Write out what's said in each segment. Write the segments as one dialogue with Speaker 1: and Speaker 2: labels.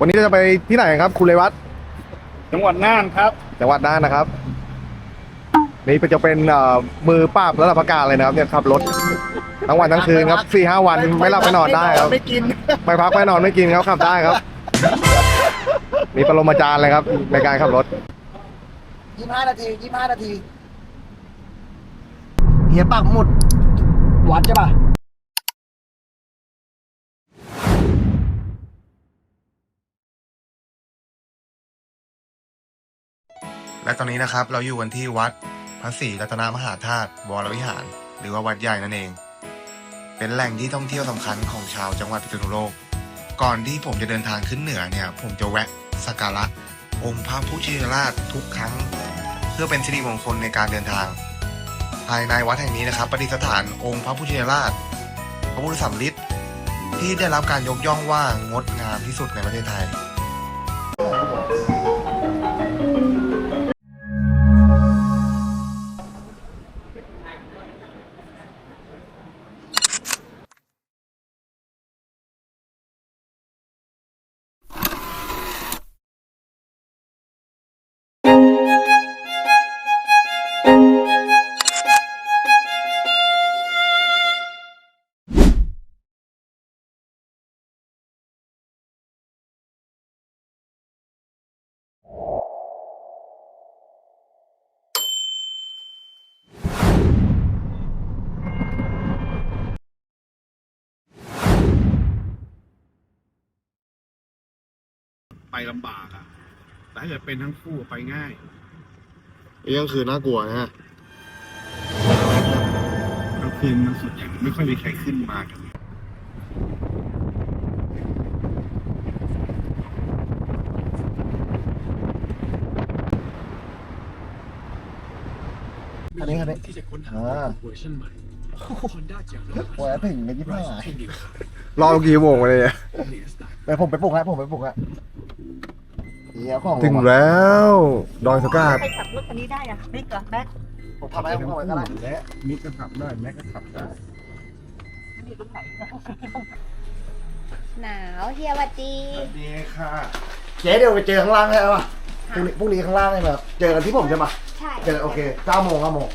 Speaker 1: วันนี้เราจะไปที่ไหนครับ คุณเลวัต
Speaker 2: จังหวัดน่านครับ
Speaker 1: จังหวัดน่านนะครับ นี่จะเป็นเอ่อมือปราบระดับประกาศเลยนะครับเนี่ยขับรถทั้งวันทั้งคืนครับสี่ห้าวันไม่หลับไม่นอนได้ครับ
Speaker 2: ไม่กิน
Speaker 1: ไม่พักไม่นอนไม่กินครับขับได้ครับ มีปรมาจารย์เลยครับ ในการขับรถ
Speaker 3: ยี่ห้านาทียี่ห้านาทีเฮียปักหมุดวัดใช่ป่ะ
Speaker 1: และตอนนี้นะครับเราอยู่กันที่วัดพระศรีรัตนมหาธาตุวรวิหาร หรือว่าวัดใหญ่นั่นเอง เป็นแหล่งที่ท่องเที่ยวสำคัญของชาวจังหวัดพิษณุโลก ก่อนที่ผมจะเดินทางขึ้นเหนือเนี่ย ผมจะแวะสักการะองค์พระพุทธชินราชทุกครั้ง เพื่อเป็นสิริมงคลในการเดินทาง ภายในวัดแห่งนี้นะครับประดิษฐานองค์พระพุทธชินราช พระพุทธสัมฤทธิ์ที่ได้รับการยกย่องว่างดงามที่สุดในประเทศไทย
Speaker 2: ไปลำบากอะ แต่ถ้าเกิดเป็นทั้งคู่ไปง่าย
Speaker 1: ยังคือน่ากลัวนะฮะ
Speaker 2: กลางคืนมันส่วนใหญ่ไม่ค่อยมีใครขึ้นมากัน
Speaker 3: คันนี้คันนี้
Speaker 4: ที่จะค้นหา
Speaker 3: อ่า
Speaker 4: เวอร์ชันใหม่ Honda j a v
Speaker 3: โอ้ยถึงกันยี่ห้า
Speaker 4: เช่นเดียวกัน
Speaker 1: รอกี่โมงเลยเนี่ย
Speaker 4: เนสไตล์
Speaker 3: ไปผมไปปลุกฮะผมไปปลุกฮะ เฮียของ
Speaker 1: ถึงแล้วดอยสกาด
Speaker 5: ใครขับรถคันนี้ได้อะบิ๊กเหรอแม็ก
Speaker 3: ผมทำให้ผมเอาไว้ก็ได้
Speaker 2: และมิกก็ขับได้แม็กก็ขับได้
Speaker 5: อยู่ตรงไหน
Speaker 6: หนาวเฮียหวัดดี
Speaker 2: สวัสดีค่ะ
Speaker 3: เจ๊เดี๋ยวไปเจอข้างล่างใช่ป่ะพรุ่งนี้พรุ่งนี้ข้างล่างใช่ไหมครับเจอกันที่ผมใช่ป่ะ
Speaker 6: ใช่
Speaker 3: เจอโอเคเก้าโมงเก้าโมง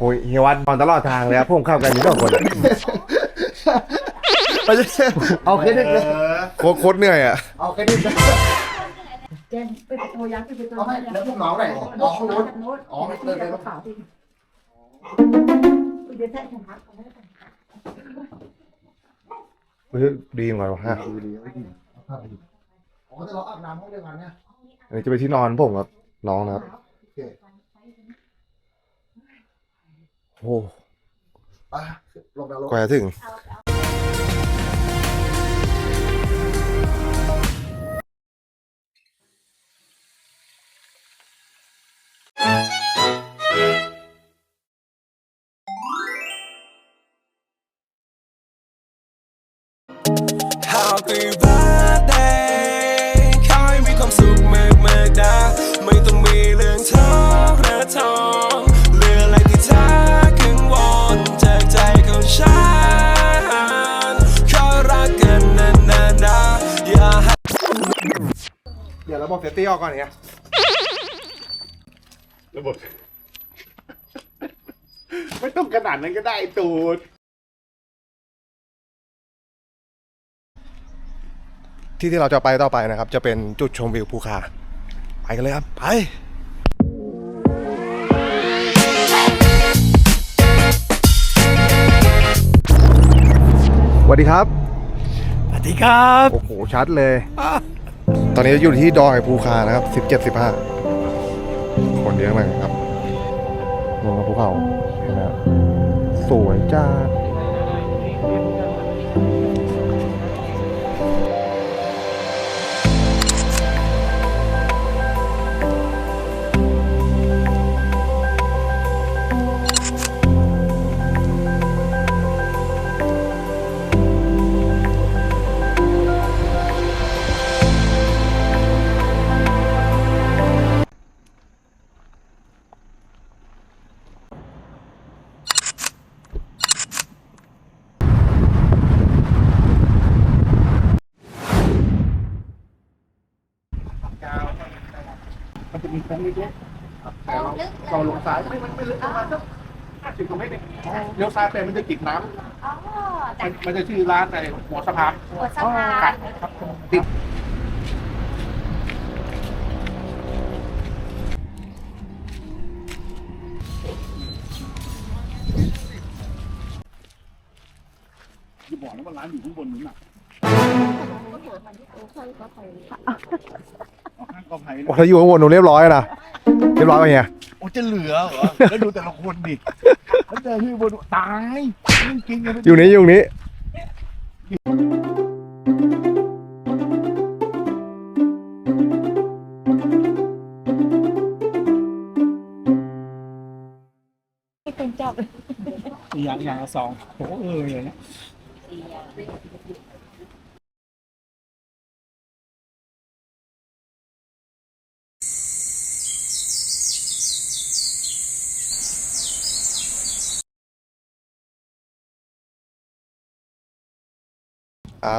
Speaker 1: โอ้ยเฮียวัดนอนตลอดทางเลยครับพวกผมขับกันอยู่สองคนอะ
Speaker 3: ไปเจอเอาเครดิตเลย
Speaker 1: โคตรโคตรเหนื่อยอะ
Speaker 3: เอาเครดิตเลย
Speaker 5: เจนไปโทรยักษ์ไปโทร
Speaker 3: เอาให้แล้วพวกน้องไหนน้องนู้นอ๋อเดินไป
Speaker 5: กระเป๋าที่เดี๋ยวแท้ฉันพักเขาไม่ได้
Speaker 1: เฮ้ยดีเหมือนกันวะฮะ
Speaker 3: ดีดีดีอ๋อแต่เราอาบน้ำห้องเดียวกันเนี่ย
Speaker 1: อันนี้จะไปที่นอนผมกับน้องนะครับ
Speaker 3: โอเค
Speaker 1: โอ้
Speaker 3: ไปลงดาวลง
Speaker 1: กว่าจะถึง
Speaker 7: Happy birthday ขอให้มีความสุขมากมากๆนะไม่ต้องมีเรื่องท้อหรือทองเรื่องอะไรที่เธอกังวลจากใจของฉันขอรักกันนานๆนะอย่าให้
Speaker 1: เดี๋ยวเราบอกเซฟตี้ออกก่อนเนี่ย
Speaker 2: ระบบ ไม่ต้องขนาดนั้นก็ได้ตูด
Speaker 1: ที่ที่เราจะไปต่อไปนะครับ จะเป็นจุดชมวิวภูคา ไปกันเลยครับ ไปสวัสดีครับ
Speaker 4: สวัสดีครับ
Speaker 1: โอ้โห ชัดเลย ตอนนี้อยู่ที่ดอยภูคานะครับสิบเจ็ดสิบห้าคนเยอะมากครับมองภูเขาเห็นไหมครับสวยจ้า
Speaker 8: คงเล็กๆแต่เราเราลงซ้ายไม่ไม่ลึกประมาณสักห้าสิบกว่าเมตรเองเลี้ยวซ้ายไปมันจะติดน้ำ
Speaker 6: อ๋อ
Speaker 8: มันมันจะชื่อร้านในหัวสะพาน
Speaker 6: หัวสะพาน
Speaker 8: ครับติดจะบอกนะว่าร้านอยู่ข้างบนนู้นน่ะเอา ข้างกอไผ่
Speaker 1: โอ้ถ้าอยู่ข้างบนหนูเรียบร้อยนะเรียบร้อยไปไง
Speaker 8: โอ้จะเหลือเหรอแล้วดูแต่ละคนดิแล้วเจอที่บนตายจริงๆเลย
Speaker 1: อยู่นี้อยู่นี้
Speaker 6: เป็นเจ้า
Speaker 8: อย่างอย่างละสองโอ้เอออย่างเงี้ย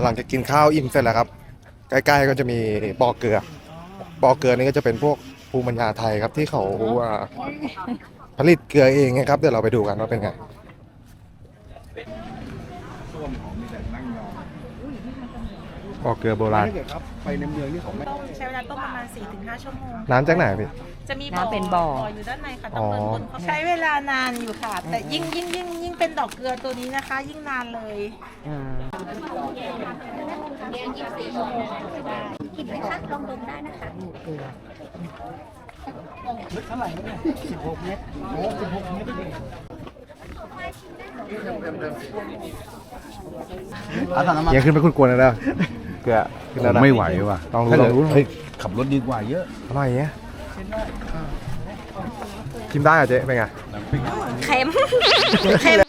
Speaker 1: หลังจากกินข้าวอิ่มเสร็จแล้วครับ ใกล้ๆก็จะมีบ่อเกลือบ่อเกลือนี่ก็จะเป็นพวกภูมิปัญญาไทยครับที่เขาอ่าผลิตเกลือเองนะครับเดี๋ยวเราไปดูกันว่าเป็นไง
Speaker 8: ส้วมของมีแต่นั่งยอง
Speaker 1: บ่อเกลือโบราณ
Speaker 8: ถ้าเกิดครับไปในเมืองนี่ของไม่
Speaker 9: ต้มใช้เวลาต้มประมาณ 4-5 ชั่วโมง
Speaker 1: น้ำจากไหนพี่
Speaker 9: จะมี
Speaker 6: น้ำเป็นบ่อ
Speaker 9: อยู่ด้านในค่ะต้องเดินบนเขาใช้เวลานานอยู่ค่ะ แต่ยิ่งยิ่งยิ่งยิ่งเป็นดอกเกลือตัวนี้นะคะ ยิ่งนานเลย
Speaker 6: กินไหมคะ ลองดมได้นะคะ
Speaker 1: ยังขึ้นไปคุณกวนเลยนะเก ลือขึ้นแล้วนะ
Speaker 8: ไม่ไหวว่ะ
Speaker 1: ลองดู
Speaker 8: ถ้า
Speaker 1: ล
Speaker 8: เกิ
Speaker 1: อ
Speaker 8: ด
Speaker 1: งดู
Speaker 8: เฮ้ยขับรถดีกว่าเยอะ
Speaker 1: อร่อยเงี้ยชิมได้เหรอเจ๊เป็นไง
Speaker 9: เค็ม เค็ม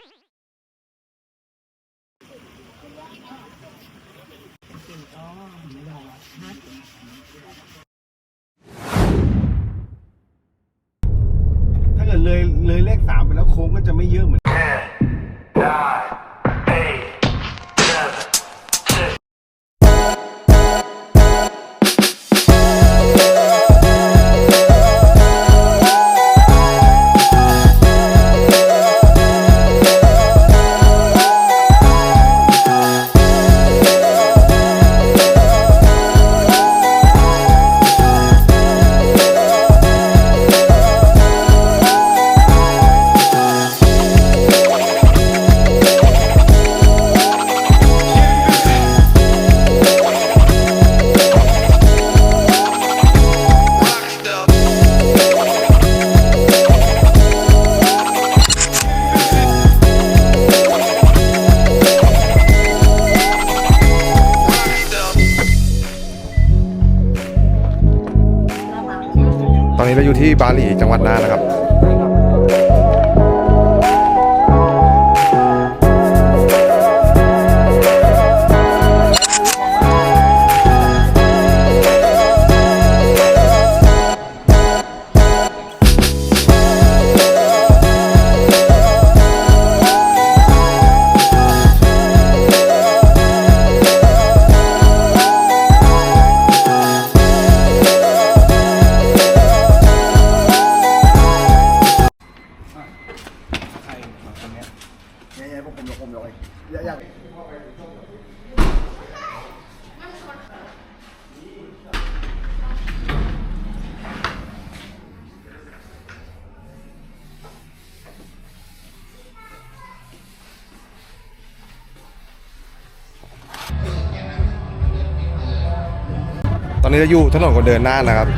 Speaker 1: บาหลีจังหวัดน่านนะครับ อนนี้เราอยู่ถนนคนเดินหน้านนะครับ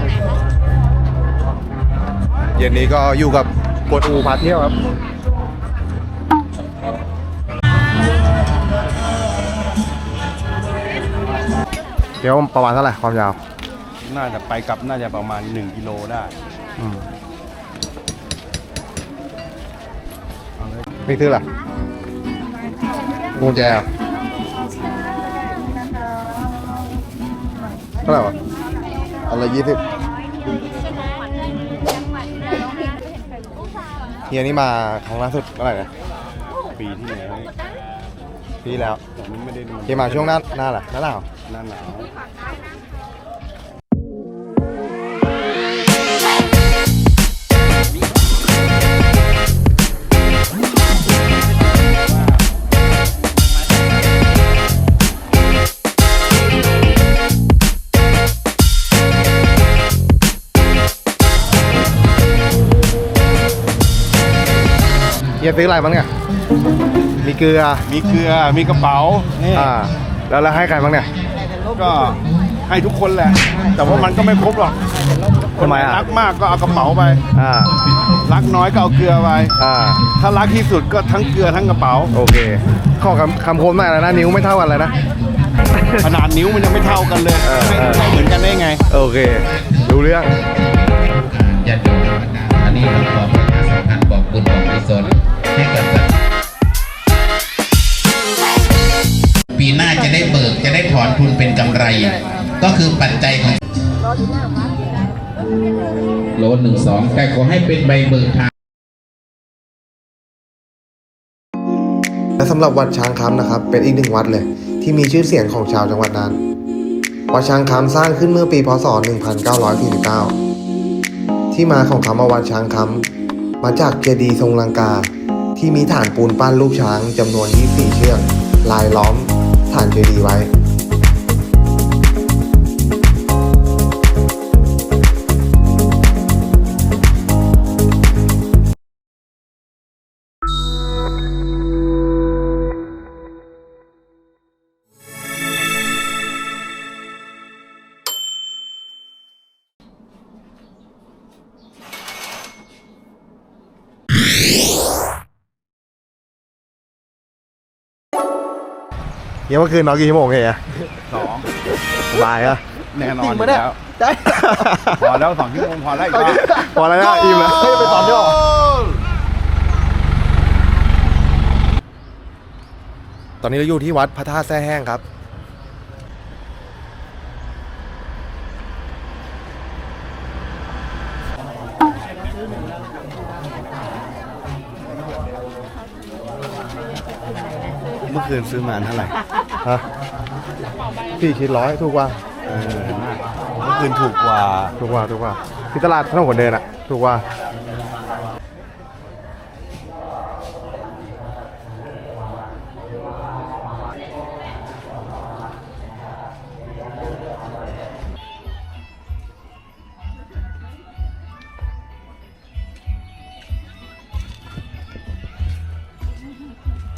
Speaker 1: เย็นนี้ก็อยู่กับกดอูพาเที่ยวครับเดี๋ยวประมาณเท่าไหร่ความยาว
Speaker 8: น่าจะไปกลับน่าจะประมาณ 1 กิโลได้
Speaker 1: อืมนี่คืออะไรกุญแจเหรอเท่าไหร่วะ อันละยี่สิบเฮียนี่มาครั้งล่าสุดเมื่อไหร่นะ
Speaker 8: ปีที่แล้ว
Speaker 1: ปีที่แล้ว
Speaker 8: ผมไม่ได้ดู
Speaker 1: เฮียมาช่วงหน้าหน้าอะไรหน้าหนาว
Speaker 8: หน้าหนาว
Speaker 1: ฮียซื้ออะไรบ้างเนี่ย มีเกลือ
Speaker 8: มีเกลือ มีกระเป๋านี่
Speaker 1: อ่า แล้วเราให้ใครบ้างเนี่ย
Speaker 8: ก็ให้ทุกคนแหละ แต่ว่ามันก็ไม่ครบหรอก
Speaker 1: ทำไมอะ
Speaker 8: รักมากก็เอากระเป๋าไป
Speaker 1: อ่า
Speaker 8: รักน้อยก็เอาเกลือไป
Speaker 1: อ่า
Speaker 8: ถ้ารักที่สุดก็ทั้งเกลือทั้งกระเป๋า
Speaker 1: โอเค ข้อคำคำคมมากเลยนะ นิ้วไม่เท่ากันเลยนะ
Speaker 8: ขนาดนิ้วมันยังไม่เท่ากันเลย
Speaker 1: เออ
Speaker 8: ให้
Speaker 1: เออ
Speaker 8: ให้เหมือนกันได้ไง
Speaker 1: โอเคดูเรื่อง
Speaker 10: ญาติโยมธรรมดาอันนี้เราขอประชาสัมพันธ์บอกบุญบอกกุศล ให้กับปีหน้าจะได้เบิกจะได้ถอนทุนเป็นกำไร ก็คือปัจจัยของโลหนึ่งสองแต่ขอให้เป็นใบเบิกทาง
Speaker 1: และสำหรับวัดช้างคำนะครับ เป็นอีกหนึ่งวัดเลย ที่มีชื่อเสียงของชาวจังหวัดน่านวัดช้างคำสร้างขึ้นเมื่อปีพศ 1949 ที่มาของคำว่าวัดช้างคำมาจากเจดีย์ทรงลังกา ที่มีฐานปูนปั้นรูปช้างจำนวน 24 เชือกลายล้อมฐานเจดีย์ไว้ เฮียเมื่อคืนนอนกี่ชั่วโมงเฮีย
Speaker 8: สอง
Speaker 1: สบายอะ
Speaker 8: แน่นอนอยู่แล้วพอแล้วสองชั่วโมงพอแล้วอีกแล้ว
Speaker 1: พอแล้วนะอิ่มแล้วเฮ้ยไปตอนนี้หรอ ตอนนี้เราอยู่ที่วัดพระธาตุแซ่แห้งครับ
Speaker 8: คืนซื้อมาเท่าไหร่
Speaker 1: ฮะสี่ชิ้นร้อยถูกกว่า
Speaker 8: เออเมื่อคืนถูกกว่า
Speaker 1: ถูกกว่าถูกกว่าที่ตลาดถนนคนเดินอะถูกกว่า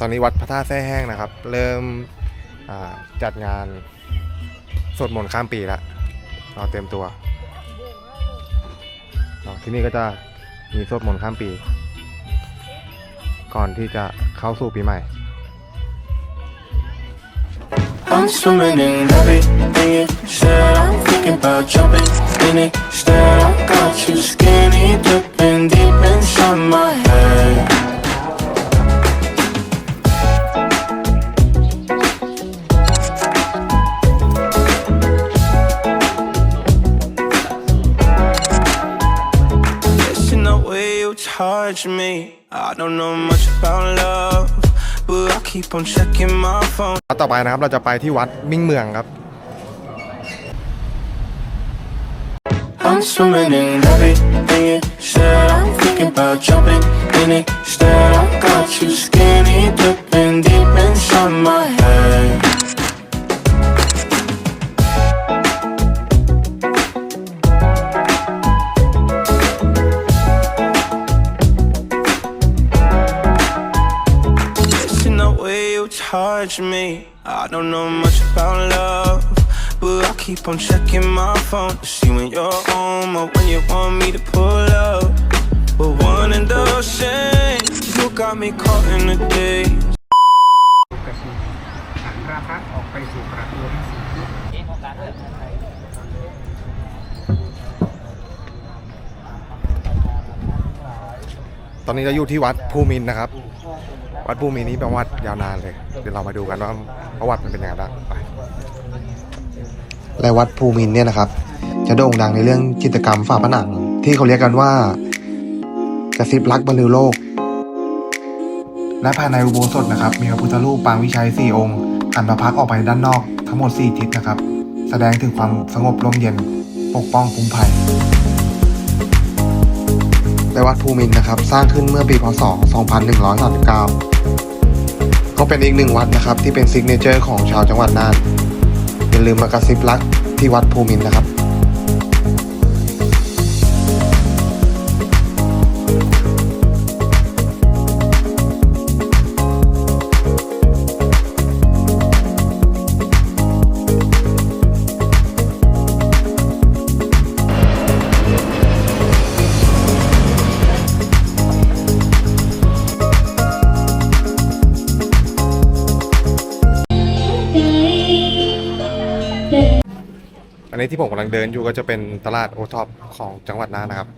Speaker 1: อนนี้วัดพระธาตุแท้แห้งนะครับ เริ่มจัดงานสวดมนต์ข้ามปีล้วเราเต็มตัวที่นี่ก็จะมีสวดมนต์ข้ามปี ก่อนที่จะเข้าสู่ปีใหม่
Speaker 7: I'm swimming in everything you said. I'm thinking about jumping in it. Instead, I got you skinny dipping deep inside my head. Touch me. I don't know much about love, but I keep on checking my phone.
Speaker 1: วัดต่อไปนะครับเราจะไปที่วัดมิ่งเมืองครับ
Speaker 7: I'm swimming in everything you said. I'm thinking about jumping in it. Instead, I got you skinny dipping deep inside my I don't know much about love, but I keep on checking my phone to see when you're home or when you want me to pull up. But one and the same, you got me caught in the days.
Speaker 1: ตอนนี้เราอยู่ที่วัดภูมินทร์นะครับ วัดภูมินี้เป็นวัดยาวนานเลย เดี๋ยวเรามาดูกันว่าประวัติมันเป็นยังไงบ้างไปและวัดภูมินเนี่ยนะครับ จะโด่งดังในเรื่องจิตรกรรมฝาผนัง ที่เขาเรียกกันว่ากระซิบรักบรรลือโลก และภายในอุโบสถนะครับ มีพระพุทธรูปปางวิชัยสี่องค์หันพระพักออกไปด้านนอกทั้งหมด 4 ทิศนะครับ แสดงถึงความสงบร่มเย็นปกป้องคุ้มภัย ในวัดภูมินนะครับ สร้างขึ้นเมื่อปีพศ 2139 ก็เป็นอีกหนึ่งวัดนะครับที่เป็นซิกเนเจอร์ของชาวจังหวัดน่านอย่าลืมมากระซิบรักที่วัดภูมินนะครับันนี้ที่ผมกำลังเดินอยู่ก็จะเป็นตลาดโอท็อปของจังหวัดน่านนะครับ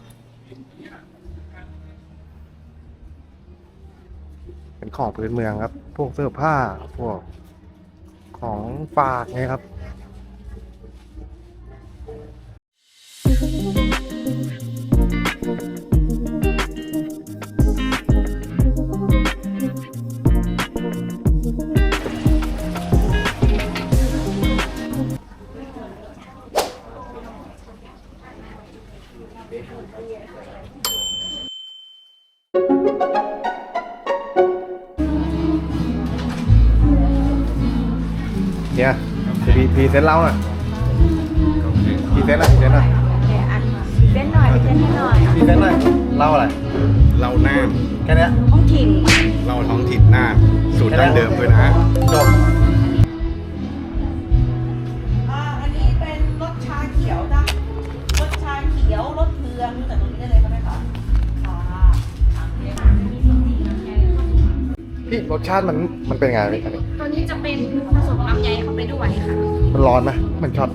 Speaker 1: เป็นของพื้นเมืองครับ พวกเสื้อผ้า พวกของฝากไงครับเนี่ พีพีเซนเล่าหน่อยพีเซนอะพีเซนอะ
Speaker 11: เส้นหน่อยเส้นให้หน่อย
Speaker 1: พีเซนหน่อยเล่าอะไร
Speaker 2: เราหน้า
Speaker 1: แค่เนี้ย
Speaker 11: ท้องถิ่น
Speaker 2: เราท้องถิ่นหน้าสูตรดั้งเดิมด้วยนะ
Speaker 1: จบ พี่รสชาติมันมันเป็นไงพี่อันนี้
Speaker 11: ตัวนี้จะเป็นผสมลำไยเข้าไปด้วยค่ะ
Speaker 1: มันร้อนไหมมันช็อต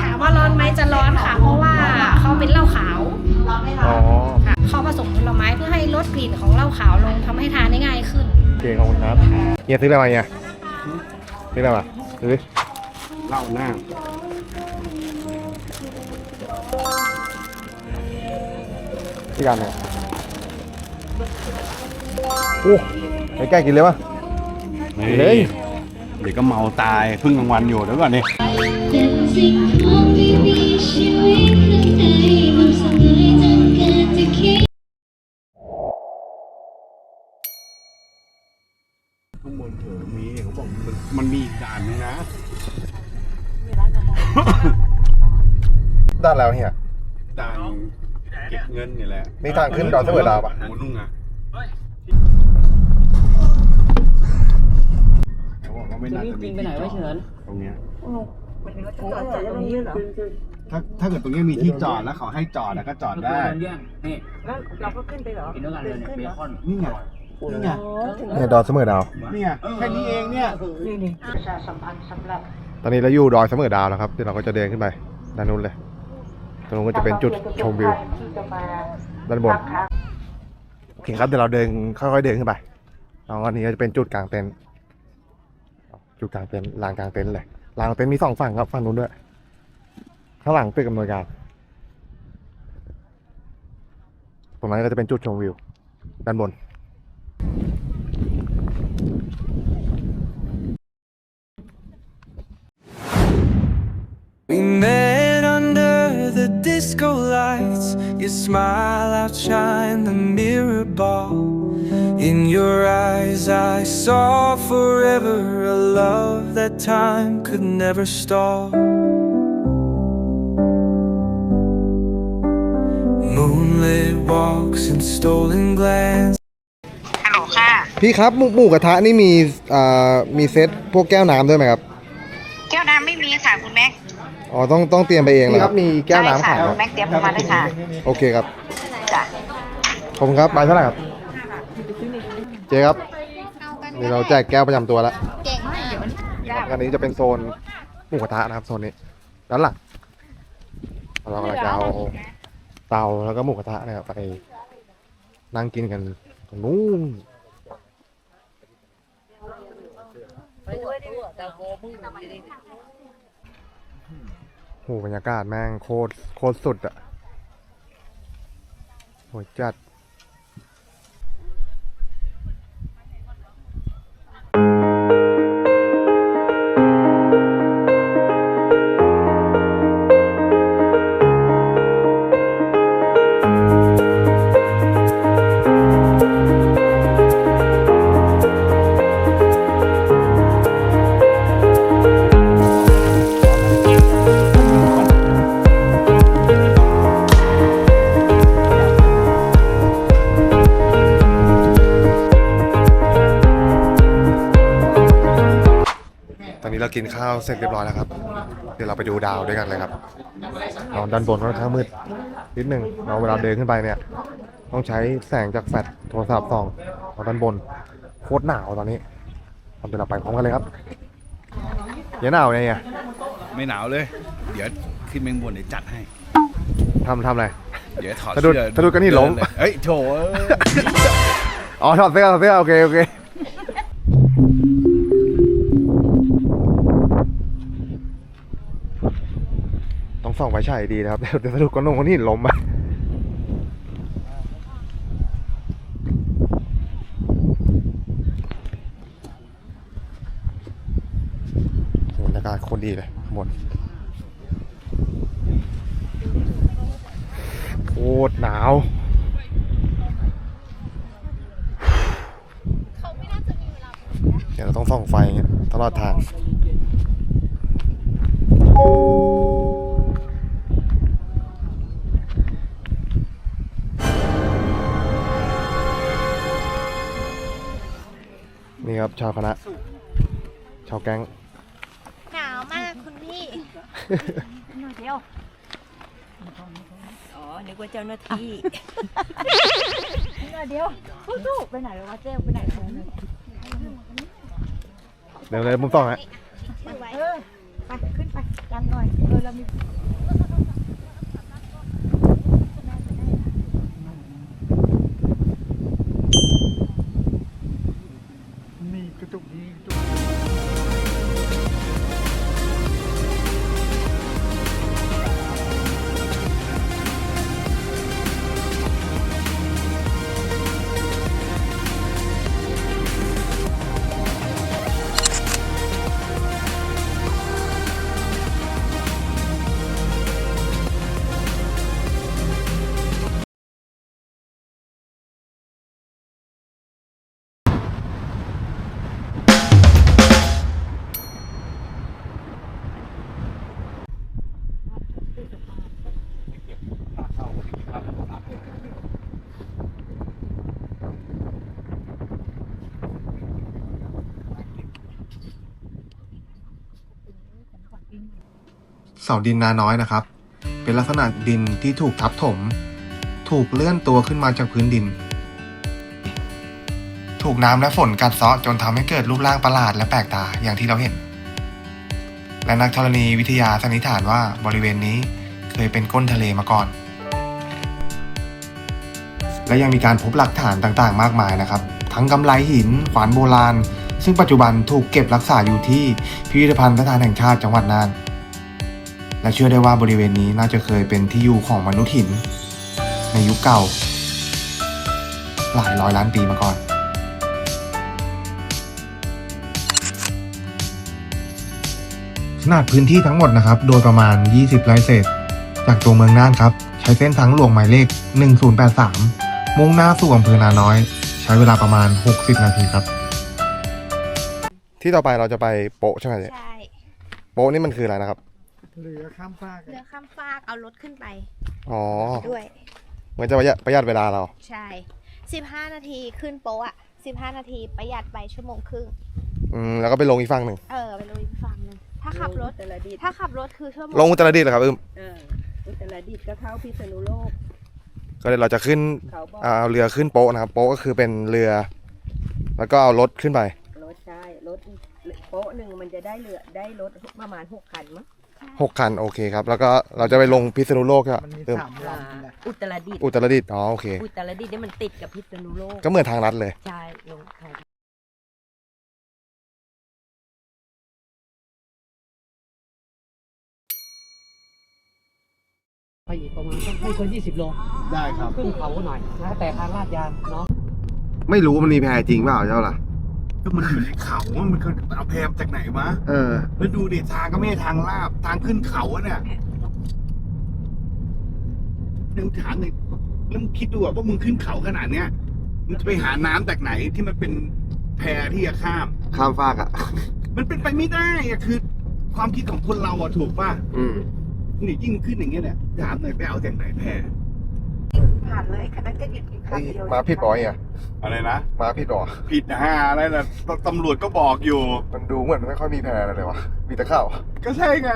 Speaker 11: ถามว่าร้อนไหมจะร้อนค่ะ เพราะว่าเขาเป็นเหล้าขาว
Speaker 12: เราไม่
Speaker 1: อ๋
Speaker 12: รั
Speaker 1: อบ
Speaker 11: ค่ะเขาผสมผลไม้เพื่อให้ลดกลิ่นของเหล้าขาวลงทำให้ทานได้ง่ายขึ้น
Speaker 1: โอเคขอบคุณครับเฮียซื้ออะไรมาเฮียซื้ออะไรมาซื้อ
Speaker 2: เหล่าหน้า
Speaker 1: ที่กันเนี่ย โอ้ไอ้แก้กินเลยปะ
Speaker 2: นี่
Speaker 1: เลย
Speaker 2: เดี๋ยวก็เมาตายเพิ่งกลางวันอยู่เดี๋ยวก่อนนี่
Speaker 13: เป็นสิ่งของที่มีชีวิตข้างในมันสลายจนเกิดจะคิด
Speaker 2: ข้างบนเถอะมีเขาบอกมันมันมีอีกด่านนึงนะ
Speaker 1: ด้านแล้วเฮีย
Speaker 2: ด่านเก็บเงินนี่แหละ
Speaker 1: มีทางขึ้นดอยเสมอดาวปะ
Speaker 2: หมูนุ่งอะ เขาบอกว่าไม่น่าจะมีที่จอดตรงเนี้ยถ้าถ้าเกิดตรงนี้มีที่จอดแล้วเขาให้จอดแล้วก็จอดได้
Speaker 12: เราก็ขึ้นไปเหรอ
Speaker 2: นี่ไงนี่ไง
Speaker 1: เนี่ยดอยเสมอดาว
Speaker 2: นี่ไงแค่นี้เองเนี่ย
Speaker 12: ประชาสัมพันธ์สำหรับ
Speaker 1: ตอนนี้เราอยู่ดอยเสมอดาวแล้วครับเดี๋ยวเราก็จะเดินขึ้นไปด้านนู้นเลยตรงนู้นก็จะเป็นจุดชมวิว
Speaker 12: ที่จะมา
Speaker 1: ด้านบนโอเคครับเดี๋ยวเราเดินค่อยๆเดินขึ้นไปแล้วอันนี้ก็จะเป็นจุดกลางเต็นท์ จุดกลางเต็นท์ลานกลางเต็นท์เลยลานเต็นท์มีสองฝั่งครับฝั่งนู้นด้วยข้างหลังตึกอำนวยการตรงนั้นก็จะเป็นจุดชมวิว ด้านบน
Speaker 14: We met under the disco lights. Your smile outshined the mirror ball. In your eyes, I saw forever a love that time could never stall. Moonlit walks and stolen glance.
Speaker 12: ฮัลโหลค่ะ
Speaker 1: พี่ครับหมูหมูกระทะนี่มีอ่ามีเซตพวกแก้วน้ำด้วยไหมครับ
Speaker 12: แก้วน้ำไม่มีค่ะคุณแม็ก
Speaker 1: อ๋อต้องต้องเตรียมไปเองแล้วครับมีแก้วน้ำ
Speaker 12: ใช่
Speaker 1: ขาย
Speaker 12: ค่ะ
Speaker 1: ไหม
Speaker 12: คุณแม็กเตรียมมาเลยค่ะ
Speaker 1: โอเคครับ
Speaker 12: จ้ะ
Speaker 1: ขอบคุณครับใบเท่าไหร่ครับ เจ๊ครับนี่เราแจกแก้วประจำตัวแล้ว
Speaker 11: เก่งมาก
Speaker 1: อันนี้จะเป็นโซนหมูกระทะนะครับโซนนี้ด้านหลังเรากำลังจะเอาเตาแล้วก็หมูกระทะเนี่ยไปนั่งกินกันตรงนู้นโหบรรยากาศแม่งโคตรโคตรสุดอะโหจัด เรากินข้าวเสร็จเรียบร้อยแล้วครับ เดี๋ยวเราไปดูดาวด้วยกันเลยครับนอนด้านบนค่อนข้างมืดนิดหนึ่งเราเวลาเดินขึ้นไปเนี่ย ต้องใช้แสงจากแฟลชโทรศัพท์ส่องเอาด้านบนโคตรหนาวตอนนี้เราเดี๋ยวเราไปพร้อมกันเลยครับเย็นหนาวไงเนี่ย
Speaker 2: ไม่หนาวเลยดี
Speaker 4: ดี๋ยวขึ้นเมงบนเดี๋ยวจัดให้
Speaker 1: ทำทำอะไร
Speaker 4: เดี๋ยวถอด
Speaker 1: สะดุด
Speaker 4: เสื้อ
Speaker 1: สะดุดกันนี่ล้ม
Speaker 4: เเลยเฮ้ยโถเอ้ย
Speaker 1: อ๋อถอดเสื้อถอดเสื้อโอเคโอเค ส่องไฟฉายดีนะครับเดี๋ยวสะดุดก้นนงคนนี้ล้มไปบรรยากาศคนดีเลยข้างบนโคตรหนาวเดี๋ยวเราต้องส่องไฟอย่างเงี้ยตลอดทาง ชาวคณะ ชาวแก๊ง
Speaker 6: หนาวมากคุณพี่ หน่อยเดียว
Speaker 9: อ๋อ นึกว่าเจ้าหน้าที่
Speaker 6: หน่อยเดียวสู้ๆไปไหนวะเจ๊ไปไหนของ
Speaker 1: เดี๋ยวเลยมุมต้องฮะ
Speaker 6: ชื่อไว้
Speaker 9: ไป ขึ้นไปกันหน่อย เออเรามี
Speaker 3: เสาดินนาน้อยนะครับ เป็นลักษณะดินที่ถูกทับถม ถูกเลื่อนตัวขึ้นมาจากพื้นดิน ถูกน้ำและฝนกัดเซาะจนทำให้เกิดรูปร่างประหลาดและแปลกตาอย่างที่เราเห็น และนักธรณีวิทยาสันนิษฐานว่าบริเวณนี้เคยเป็นก้นทะเลมาก่อน และยังมีการพบหลักฐานต่างๆ มากมายนะครับ ทั้งกำไลหิน ขวานโบราณซึ่งปัจจุบันถูกเก็บรักษาอยู่ที่พิพิธภัณฑ์สถานแห่งชาติจังหวัดน่าน และเชื่อได้ว่าบริเวณนี้น่าจะเคยเป็นที่อยู่ของมนุษย์หิน ในยุคเก่า หลายร้อยล้านปีมาก่อน ขนาดพื้นที่ทั้งหมดนะครับ โดยประมาณ 20ไร่เศษ จากตัวเมืองน่านครับ ใช้เส้นทางหลวงหมายเลข 1083 มุ่งหน้าสู่อำเภอนาน้อย ใช้เวลาประมาณ 60 นาทีครับ
Speaker 1: ที่ต่อไปเราจะไปโปะใช่ไหมเนี่ย
Speaker 6: ใช่
Speaker 1: โปะนี่มันคืออะไรนะครับ
Speaker 6: เรือข้ามฟากเอารถขึ้นไป
Speaker 1: อ๋อ
Speaker 6: ด้วย
Speaker 1: มันจะประหยัดประหยัดเวลาเรา
Speaker 6: ใช่ 15 นาทีขึ้นโป๊ะอะ15 นาทีประหยัดไปชั่วโมงครึ่ง
Speaker 1: อืมแล้วก็ไปลงอีกฝั่งหนึ่ง
Speaker 6: เออ ไปลงอีกฝั่งหนึงถ้าขับรถ
Speaker 9: อุตรดิตถ์
Speaker 6: ถ้าขับรถคือชั่วโมง
Speaker 1: ลงอุตรดิตถ์เหรอครับอึม
Speaker 9: เอออุตรดิตถ์ก็เข้าพิษณุโลก
Speaker 1: ก็เดี๋ยวเราจะขึ้น
Speaker 9: เขาบอก
Speaker 1: อ่าเอาเรือขึ้นโป๊ะนะครับ โป๊ะก็คือเป็นเรือ แล้วก็เอารถขึ้นไป
Speaker 9: รถใช่รถโป๊ะหนึ่งมันจะได้เรือได้รถประมาณหกคันมั้ง
Speaker 1: หกคันโอเคครับ แล้วก็เราจะไปลงพิษณุโลกใช่ไหมอึม
Speaker 9: อ่าอุตรดิตถ์
Speaker 1: อุตรดิตถ์อ๋อโอเค
Speaker 9: อุตรดิตถ์เนี่ยมันติดกับพิษณุโลก
Speaker 1: ก็เหมือนทางลัดเลย
Speaker 9: ใช่ลงเขา
Speaker 15: ไปอีกประมาณสักไม่เกิน20 โล
Speaker 2: ได้ครับ
Speaker 15: ขึ้นเขาหน่อยนะแต่ทางลาดยางเนาะ
Speaker 1: ไม่รู้ว่ามันมีแพจริงเปล่าเจ้าล่ะ
Speaker 2: ก็มันอยู่ในเขาอะมันเคยเอาแพมจากไหนมา
Speaker 1: เออ
Speaker 2: แล้วดูดิทางก็ไม่ใช่ทางลาบทางขึ้นเขาอะเนี่ยเดี๋ยวถามหน่อยแล้วมึงคิดดูอะว่ามึงขึ้นเขาขนาดเนี้ยมึงจะไปหาน้ำจากไหนที่มันเป็นแพที่จะข้าม
Speaker 1: ข้ามฟากอะ
Speaker 2: มันเป็นไปไม่ได้อะคือ ความคิดของคนเราอะถูกป่ะ
Speaker 1: อืม
Speaker 2: นี่ยิ่งขึ้นอย่างเงี้ยเนี่ยถามหน่อยไปเอาจากไหนแพ
Speaker 9: ผ่านเลยคันนั้นก็หยุดอยู่คันเดียว
Speaker 1: มาผิดบอยอะ
Speaker 2: อะไรนะ
Speaker 1: มาผิดบอ
Speaker 2: ผิดนะฮะอะไรนะตตำรวจก็บอกอยู่
Speaker 1: มันดูเหมือนไม่ค่อยมีแพอะไรเลยวะมีแต่ข้าว
Speaker 2: ก็ใช่ไง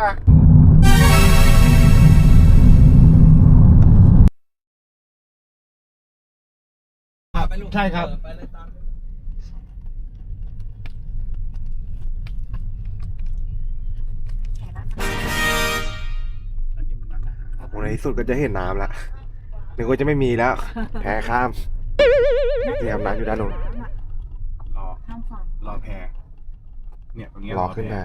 Speaker 2: ใช่ครับ
Speaker 9: เโอ้
Speaker 1: ในที่สุดก็จะเห็นน้ำละนึกว่าจะไม่มีแล้ว แพข้ามนี่ครับน้ำอยู่ด้านนู้น
Speaker 2: รอรอแพเนี่ยตรงเนี้ย
Speaker 1: รอขึ้นมา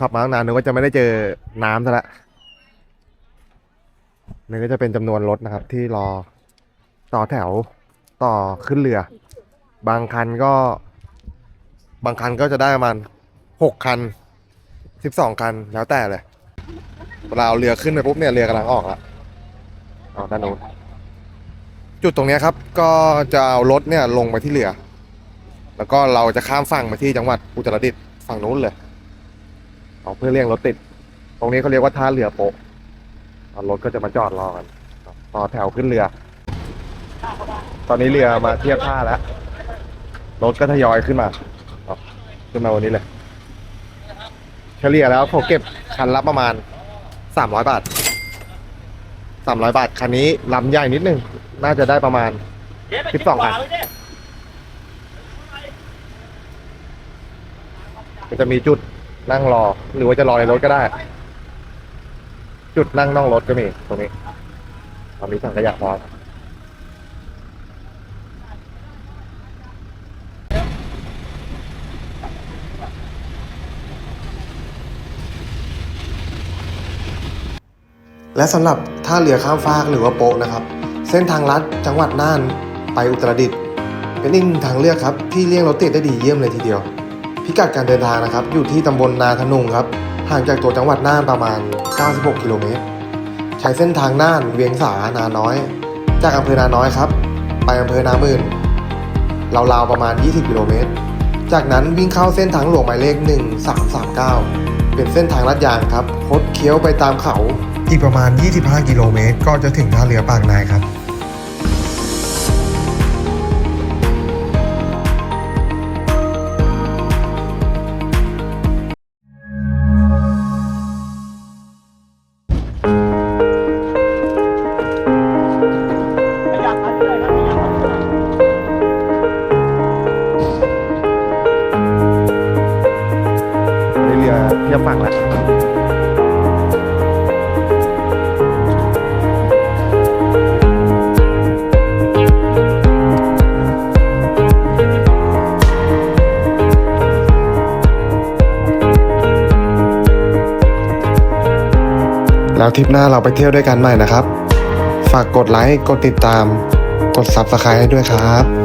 Speaker 1: ขับมาตั้งนานนึกว่าจะไม่ได้เจอน้ำซะละนี่ก็จะเป็นจำนวนรถนะครับ ที่รอต่อแถวต่อขึ้นเรือ บางคันก็ บางคันก็จะได้ประมาณหกคันสิบสองคันแล้วแต่เลยเวลาเอาเรือขึ้นไปปุ๊บเนี่ยเรือกำลังออกแล้ว ออด้านโน้นจุดตรงเนี้ยครับ ก็จะเอารถเนี่ยลงไปที่เรือ แล้วก็เราจะข้ามฝั่งมาที่จังหวัดอุตรดิตถ์ฝั่งนู้นเลยเอาเพื่อเลี่ยงรถติด ตรงนี้เขาเรียกว่าท่าเรือโปะเอารถก็จะมาจอดรอกันต่อแถวขึ้นเรือ ตอนนี้เรือมาเทียบท่าแล้ว รถก็ทยอยขึ้นมาขึ้นมาวันนี้เลย เฉลี่ยแล้วผมเก็บคันละประมาณสามร้อยบาท สามร้อยบาท คันนี้ลำใหญ่นิดนึง น่าจะได้ประมาณสิบสองคันมันจะมีจุดนั่งรอ หรือว่าจะรอในรถก็ได้ จุดนั่งนอกรถก็มีตรงนี้ตอนนี้ถังขยะพร้อม และสำหรับท่าเรือข้ามฟากหรือว่าโป๊ะนะครับ เส้นทางลัดจังหวัดน่านไปอุตรดิตถ์เป็นอีกหนึ่งทางเลือกครับที่เลี่ยงรถติดได้ดีเยี่ยมเลยทีเดียว พิกัดการเดินทางนะครับ อยู่ที่ตำบลนาทนุงครับห่างจากตัวจังหวัดน่านประมาณ 96 กิโลเมตรใช้เส้นทางน่านเวียงสานาน้อย จากอำเภอนาน้อยครับ ไปอำเภอนามื่นราวๆประมาณ 20 กิโลเมตร จากนั้นวิ่งเข้าเส้นทางหลวงหมายเลข 1339 เป็นเส้นทางลาดยางครับคดเคี้ยวไปตามเขา อีกประมาณ 25 กิโลเมตร ก็จะถึงท่าเรือปากนายครับ ทริปหน้าเราไปเที่ยวด้วยกันใหม่นะครับ ฝากกดไลค์ กดติดตาม กด Subscribe ให้ด้วยครับ